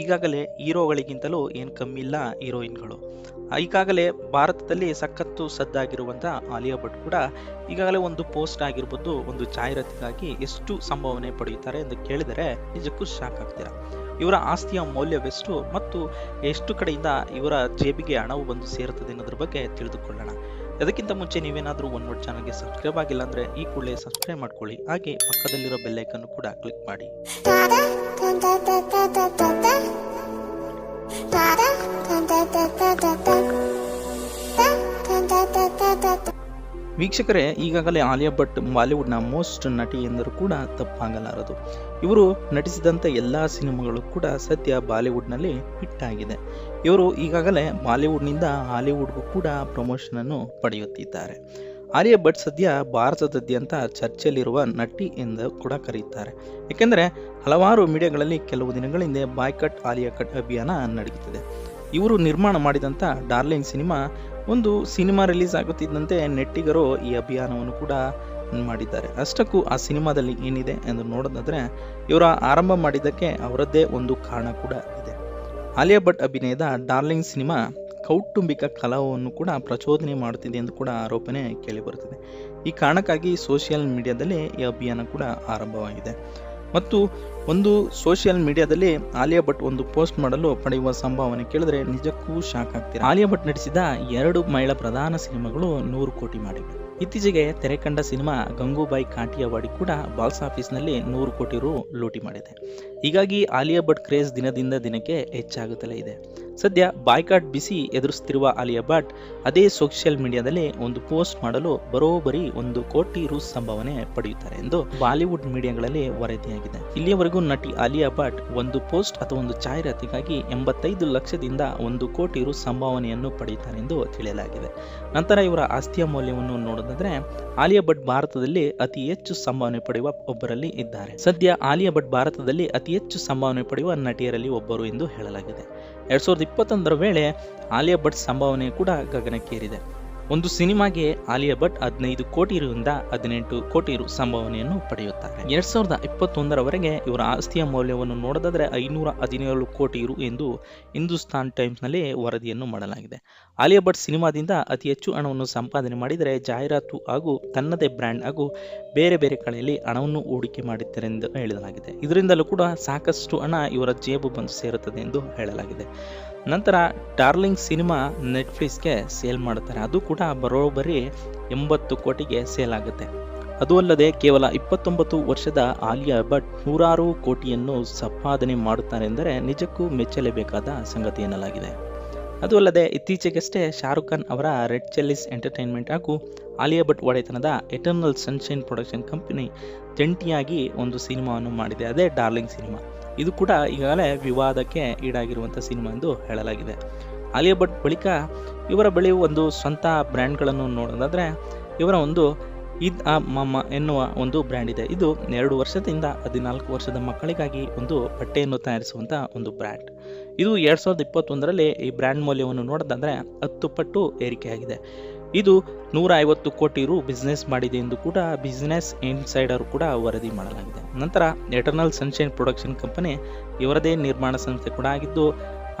ಈಗಾಗಲೇ ಹೀರೋಗಳಿಗಿಂತಲೂ ಏನು ಕಮ್ಮಿ ಇಲ್ಲ ಹೀರೋಯಿನ್ಗಳು. ಈಗಾಗಲೇ ಭಾರತದಲ್ಲಿ ಸಖತ್ತು ಸದ್ದಾಗಿರುವಂಥ ಆಲಿಯಾ ಭಟ್ ಕೂಡ ಈಗಾಗಲೇ ಒಂದು ಪೋಸ್ಟ್ ಆಗಿರ್ಬೋದು, ಒಂದು ಜಾಹೀರಾತಿಗಾಗಿ ಎಷ್ಟು ಸಂಭಾವನೆ ಪಡೆಯುತ್ತಾರೆ ಎಂದು ಕೇಳಿದರೆ ನಿಜಕ್ಕೂ ಶಾಕ್ ಆಗ್ತೀರಾ? ಇವರ ಆಸ್ತಿಯ ಮೌಲ್ಯವೆಷ್ಟು ಮತ್ತು ಎಷ್ಟು ಕಡೆಯಿಂದ ಇವರ ಜೇಬಿಗೆ ಹಣವು ಬಂದು ಸೇರುತ್ತದೆ ಅನ್ನೋದ್ರ ಬಗ್ಗೆ ತಿಳಿದುಕೊಳ್ಳೋಣ. ಅದಕ್ಕಿಂತ ಮುಂಚೆ ನೀವೇನಾದರೂ ಒನ್ ವರ್ಡ್ ಚಾನಲ್ಗೆ ಸಬ್ಸ್ಕ್ರೈಬ್ ಆಗಿಲ್ಲ ಅಂದರೆ ಈ ಕೂಡಲೇ ಸಬ್ಸ್ಕ್ರೈಬ್ ಮಾಡ್ಕೊಳ್ಳಿ. ಹಾಗೆ ಪಕ್ಕದಲ್ಲಿರೋ ಬೆಲ್ಲೈಕನ್ನು ಕೂಡ ಕ್ಲಿಕ್ ಮಾಡಿ. ವೀಕ್ಷಕರೇ, ಈಗಾಗಲೇ ಆಲಿಯಾ ಭಟ್ ಬಾಲಿವುಡ್ನ ಮೋಸ್ಟ್ ನಟಿ ಎಂದರೂ ಕೂಡ ತಪ್ಪಾಗಲಾರದು. ಇವರು ನಟಿಸಿದಂಥ ಎಲ್ಲ ಸಿನಿಮಾಗಳು ಕೂಡ ಸದ್ಯ ಬಾಲಿವುಡ್ನಲ್ಲಿ ಹಿಟ್ ಆಗಿದೆ ಇವರು ಈಗಾಗಲೇ ಬಾಲಿವುಡ್ನಿಂದ ಹಾಲಿವುಡ್ಗೂ ಕೂಡ ಪ್ರಮೋಷನನ್ನು ಪಡೆಯುತ್ತಿದ್ದಾರೆ. ಆಲಿಯಾ ಭಟ್ ಸದ್ಯ ಭಾರತದಾದ್ಯಂತ ಚರ್ಚೆಯಲ್ಲಿರುವ ನಟಿ ಎಂದು ಕೂಡ ಕರೆಯುತ್ತಾರೆ. ಏಕೆಂದರೆ ಹಲವಾರು ಮೀಡಿಯಾಗಳಲ್ಲಿ ಕೆಲವು ದಿನಗಳ ಹಿಂದೆ ಬಾಯ್ಕಟ್ ಆಲಿಯಾ ಕಟ್ ಅಭಿಯಾನ ನಡೆಯುತ್ತಿದೆ. ಇವರು ನಿರ್ಮಾಣ ಮಾಡಿದಂಥ ಡಾರ್ಲಿಂಗ್ ಸಿನಿಮಾ ಒಂದು ಸಿನಿಮಾ ರಿಲೀಸ್ ಆಗುತ್ತಿದ್ದಂತೆ ನೆಟ್ಟಿಗರು ಈ ಅಭಿಯಾನವನ್ನು ಕೂಡ ಮಾಡಿದ್ದಾರೆ. ಅಷ್ಟಕ್ಕೂ ಆ ಸಿನಿಮಾದಲ್ಲಿ ಏನಿದೆ ಎಂದು ನೋಡೋದಾದರೆ ಇವರ ಆರಂಭ ಮಾಡಿದ್ದಕ್ಕೆ ಅವರದ್ದೇ ಒಂದು ಕಾರಣ ಕೂಡ ಇದೆ. ಆಲಿಯಾ ಭಟ್ ಅಭಿನಯದ ಡಾರ್ಲಿಂಗ್ ಸಿನಿಮಾ ಕೌಟುಂಬಿಕ ಕಲಹವನ್ನು ಕೂಡ ಪ್ರಚೋದನೆ ಮಾಡುತ್ತಿದೆ ಎಂದು ಕೂಡ ಆರೋಪನೆ ಕೇಳಿಬರುತ್ತದೆ. ಈ ಕಾರಣಕ್ಕಾಗಿ ಸೋಷಿಯಲ್ ಮೀಡಿಯಾದಲ್ಲಿ ಈ ಅಭಿಯಾನ ಕೂಡ ಆರಂಭವಾಗಿದೆ. ಮತ್ತು ಒಂದು ಸೋಷಿಯಲ್ ಮೀಡಿಯಾದಲ್ಲಿ ಆಲಿಯಾ ಭಟ್ ಒಂದು ಪೋಸ್ಟ್ ಮಾಡಲು ಪಡೆಯುವ ಸಂಭಾವನೆ ಕೇಳಿದ್ರೆ ನಿಜಕ್ಕೂ ಶಾಕ್ ಆಗ್ತಿದೆ ಆಲಿಯಾ ಭಟ್ ನಟಿಸಿದ ಎರಡು ಮಹಿಳಾ ಪ್ರಧಾನ ಸಿನಿಮಾಗಳು ನೂರು ಕೋಟಿ ಮಾಡಿವೆ. ಇತ್ತೀಚೆಗೆ ತೆರೆ ಕಂಡ ಸಿನಿಮಾ ಗಂಗೂಬಾಯಿ ಕಾಟಿಯವಾಡಿ ಕೂಡ ಬಾಕ್ಸ್ ಆಫೀಸ್ನಲ್ಲಿ ನೂರು ಕೋಟಿ ರು ಲೂಟಿ ಮಾಡಿದೆ. ಹೀಗಾಗಿ ಆಲಿಯಾ ಭಟ್ ಕ್ರೇಜ್ ದಿನದಿಂದ ದಿನಕ್ಕೆ ಹೆಚ್ಚಾಗುತ್ತಲೇ ಇದೆ. ಸದ್ಯ ಬಾಯ್ಕಾಟ್ ಬಿಸಿ ಎದುರಿಸುತ್ತಿರುವ ಆಲಿಯಾ ಭಟ್ ಅದೇ ಸೋಷಿಯಲ್ ಮೀಡಿಯಾದಲ್ಲಿ ಒಂದು ಪೋಸ್ಟ್ ಮಾಡಲು ಬರೋಬ್ಬರಿ ಒಂದು ಕೋಟಿ ರು ಸಂಭಾವನೆ ಪಡೆಯುತ್ತಾರೆ ಎಂದು ಬಾಲಿವುಡ್ ಮೀಡಿಯಾಗಳಲ್ಲಿ ವರದಿಯಾಗಿದೆ. ಇಲ್ಲಿಯವರೆಗೂ ನಟಿ ಆಲಿಯಾ ಭಟ್ ಒಂದು ಪೋಸ್ಟ್ ಅಥವಾ ಒಂದು ಜಾಹೀರಾತಿಗಾಗಿ ಎಂಬತ್ತೈದು ಲಕ್ಷದಿಂದ ಒಂದು ಕೋಟಿ ರು ಸಂಭಾವನೆಯನ್ನು ಪಡೆಯುತ್ತಾರೆ ಎಂದು ತಿಳಿಯಲಾಗಿದೆ. ನಂತರ ಇವರ ಆಸ್ತಿಯ ಮೌಲ್ಯವನ್ನು ನೋಡೋದಾದ್ರೆ ಆಲಿಯಾ ಭಟ್ ಭಾರತದಲ್ಲಿ ಅತಿ ಹೆಚ್ಚು ಸಂಭಾವನೆ ಪಡೆಯುವ ಒಬ್ಬರಲ್ಲಿ ಇದ್ದಾರೆ. ಸದ್ಯ ಆಲಿಯಾ ಭಟ್ ಭಾರತದಲ್ಲಿ ಅತಿ ಹೆಚ್ಚು ಸಂಭಾವನೆ ಪಡೆಯುವ ನಟಿಯರಲ್ಲಿ ಒಬ್ಬರು ಎಂದು ಹೇಳಲಾಗಿದೆ. ಎರಡ್ ಸಾವಿರದ ಇಪ್ಪತ್ತೊಂದರ ವೇಳೆ ಆಲಿಯಾ ಭಟ್ ಸಂಭಾವನೆ ಕೂಡ ಗಗನಕ್ಕೇರಿದೆ. ಒಂದು ಸಿನಿಮಾಗೆ ಆಲಿಯಾ ಭಟ್ ಹದಿನೈದು ಕೋಟಿ ರಿಂದ ಹದಿನೆಂಟು ಕೋಟಿ ರು ಸಂಭಾವನೆಯನ್ನು ಪಡೆಯುತ್ತಾರೆ. ಎರಡ್ ಸಾವಿರದ ಇಪ್ಪತ್ತೊಂದರವರೆಗೆ ಇವರ ಆಸ್ತಿಯ ಮೌಲ್ಯವನ್ನು ನೋಡೋದಾದ್ರೆ ಐನೂರ ಹದಿನೇಳು ಕೋಟಿ ರು ಎಂದು ಹಿಂದೂಸ್ತಾನ್ ಟೈಮ್ಸ್ನಲ್ಲಿ ವರದಿಯನ್ನು ಮಾಡಲಾಗಿದೆ. ಆಲಿಯಾ ಭಟ್ ಸಿನಿಮಾದಿಂದ ಅತಿ ಹೆಚ್ಚು ಹಣವನ್ನು ಸಂಪಾದನೆ ಮಾಡಿದರೆ ಜಾಹೀರಾತು ಹಾಗೂ ತನ್ನದೇ ಬ್ರ್ಯಾಂಡ್ ಹಾಗೂ ಬೇರೆ ಬೇರೆ ಕಡೆಯಲ್ಲಿ ಹಣವನ್ನು ಹೂಡಿಕೆ ಮಾಡಿದ್ದಾರೆ ಎಂದು ಹೇಳಲಾಗಿದೆ. ಇದರಿಂದಲೂ ಕೂಡ ಸಾಕಷ್ಟು ಹಣ ಇವರ ಜೇಬು ಬಂದು ಸೇರುತ್ತದೆ ಎಂದು ಹೇಳಲಾಗಿದೆ. ನಂತರ ಡಾರ್ಲಿಂಗ್ ಸಿನಿಮಾ ನೆಟ್ಫ್ಲಿಕ್ಸ್ಗೆ ಸೇಲ್ ಮಾಡುತ್ತಾರೆ. ಅದು ಕೂಡ ಬರೋಬ್ಬರಿ ಎಂಬತ್ತು ಕೋಟಿಗೆ ಸೇಲ್ ಆಗುತ್ತೆ. ಅದು ಅಲ್ಲದೆ ಕೇವಲ ಇಪ್ಪತ್ತೊಂಬತ್ತು ವರ್ಷದ ಆಲಿಯಾ ಭಟ್ ನೂರಾರು ಕೋಟಿಯನ್ನು ಸಂಪಾದನೆ ಮಾಡುತ್ತಾರೆ ಎಂದರೆ ನಿಜಕ್ಕೂ ಮೆಚ್ಚಲೇಬೇಕಾದ ಸಂಗತಿ ಎನ್ನಲಾಗಿದೆ. ಅದು ಅಲ್ಲದೆ ಇತ್ತೀಚೆಗಷ್ಟೇ ಶಾರುಖ್ ಖಾನ್ ಅವರ ರೆಡ್ ಚೆಲ್ಲಿಸ್ ಎಂಟರ್ಟೈನ್ಮೆಂಟ್ ಹಾಗೂ ಆಲಿಯಾ ಭಟ್ ಒಡೆತನದ ಎಟರ್ನಲ್ ಸನ್ಶೈನ್ ಪ್ರೊಡಕ್ಷನ್ ಕಂಪನಿ ಜಂಟಿಯಾಗಿ ಒಂದು ಸಿನಿಮಾವನ್ನು ಮಾಡಿದೆ. ಅದೇ ಡಾರ್ಲಿಂಗ್ ಸಿನಿಮಾ. ಇದು ಕೂಡ ಈಗಾಗಲೇ ವಿವಾದಕ್ಕೆ ಈಡಾಗಿರುವಂಥ ಸಿನಿಮಾ ಎಂದು ಹೇಳಲಾಗಿದೆ. ಆಲಿಯಾ ಭಟ್ ಬಳಿಕ ಇವರ ಬಳಿ ಒಂದು ಸ್ವಂತ ಬ್ರ್ಯಾಂಡ್ಗಳನ್ನು ನೋಡೋದಾದರೆ, ಇವರ ಒಂದು ಇದ್ ಆ ಮಮ್ಮ ಎನ್ನುವ ಒಂದು ಬ್ರ್ಯಾಂಡ್ ಇದೆ. ಇದು ಎರಡು ವರ್ಷದಿಂದ ಹದಿನಾಲ್ಕು ವರ್ಷದ ಮಕ್ಕಳಿಗಾಗಿ ಒಂದು ಬಟ್ಟೆಯನ್ನು ತಯಾರಿಸುವಂಥ ಒಂದು ಬ್ರ್ಯಾಂಡ್. ಇದು ಎರಡು ಸಾವಿರದ ಇಪ್ಪತ್ತೊಂದರಲ್ಲಿ ಈ ಬ್ರ್ಯಾಂಡ್ ಮೌಲ್ಯವನ್ನು ನೋಡೋದಾದರೆ ಹತ್ತು ಪಟ್ಟು ಏರಿಕೆಯಾಗಿದೆ. ಇದು ನೂರ ಐವತ್ತು ಕೋಟಿ ರು ಬಿಸ್ನೆಸ್ ಮಾಡಿದೆ ಎಂದು ಕೂಡ ಬಿಸ್ನೆಸ್ ಇನ್ಸೈಡರ್ ಕೂಡ ವರದಿ ಮಾಡಲಾಗಿದೆ. ನಂತರ ಎಟರ್ನಲ್ ಸನ್ಶೈನ್ ಪ್ರೊಡಕ್ಷನ್ ಕಂಪನಿ ಇವರದೇ ನಿರ್ಮಾಣ ಸಂಸ್ಥೆ ಕೂಡ ಆಗಿದ್ದು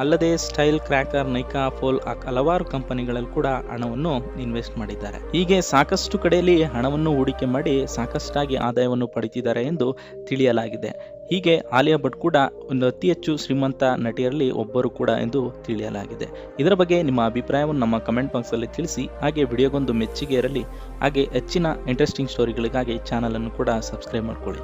ಅಲ್ಲದೆ ಸ್ಟೈಲ್, ಕ್ರ್ಯಾಕರ್, ನೈಕಾ, ಫೋಲ್ ಹಲವಾರು ಕಂಪನಿಗಳಲ್ಲಿ ಕೂಡ ಹಣವನ್ನು ಇನ್ವೆಸ್ಟ್ ಮಾಡಿದ್ದಾರೆ. ಹೀಗೆ ಸಾಕಷ್ಟು ಕಡೆಯಲ್ಲಿ ಹಣವನ್ನು ಹೂಡಿಕೆ ಮಾಡಿ ಸಾಕಷ್ಟಾಗಿ ಆದಾಯವನ್ನು ಪಡೆದಿದ್ದಾರೆ ಎಂದು ತಿಳಿಯಲಾಗಿದೆ. ಹೀಗೆ ಆಲಿಯಾ ಭಟ್ ಕೂಡ ಒಂದು ಅತಿ ಹೆಚ್ಚು ಶ್ರೀಮಂತ ನಟಿಯರಲ್ಲಿ ಒಬ್ಬರು ಕೂಡ ಎಂದು ತಿಳಿಯಲಾಗಿದೆ. ಇದರ ಬಗ್ಗೆ ನಿಮ್ಮ ಅಭಿಪ್ರಾಯವನ್ನು ನಮ್ಮ ಕಮೆಂಟ್ ಬಾಕ್ಸಲ್ಲಿ ತಿಳಿಸಿ, ಹಾಗೆ ವಿಡಿಯೋಗೊಂದು ಮೆಚ್ಚುಗೆ ಇರಲಿ ಹಾಗೆ ಹೆಚ್ಚಿನ ಇಂಟ್ರೆಸ್ಟಿಂಗ್ ಸ್ಟೋರಿಗಳಿಗಾಗಿ ಚಾನಲನ್ನು ಕೂಡ ಸಬ್ಸ್ಕ್ರೈಬ್ ಮಾಡ್ಕೊಳ್ಳಿ.